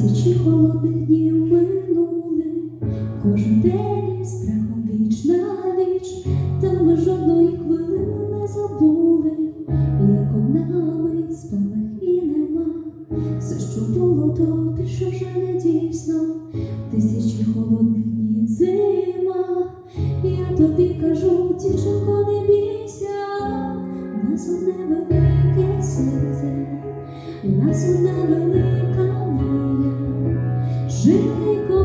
Тисячі холодних днів минули, кожен день страхом віч на віч, та ми жодної хвилини не забули, як одна мить спалах і нема. Все, що було, то більше вже не дійсно. Тисячі холодних днів зима. Я тобі кажу, дівчинко, не бійся, нас одне велике серце, нас одна велика. Chegou.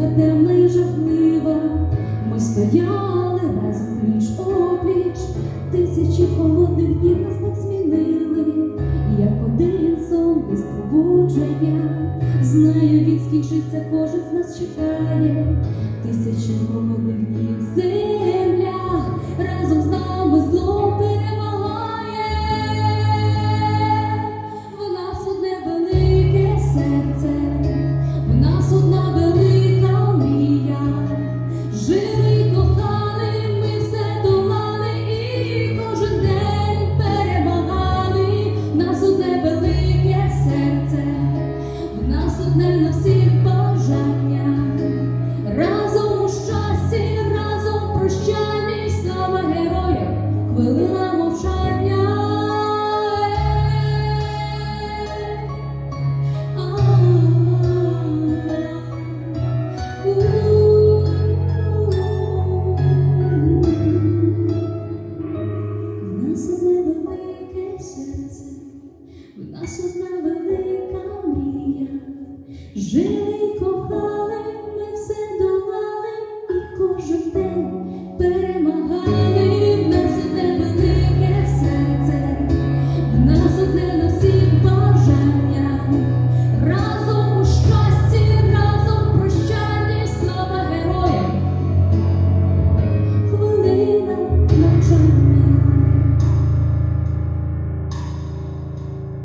Довга, темна і жахлива. Ми стояли разом пліч опліч, тисячі холодних днів нас так змінили, як один сон без пробудження. Знаю, він скінчиться, кожен з нас чекає. Тисячі хвилина мовчання. В нас одне велике серце, в нас одна велика мрія.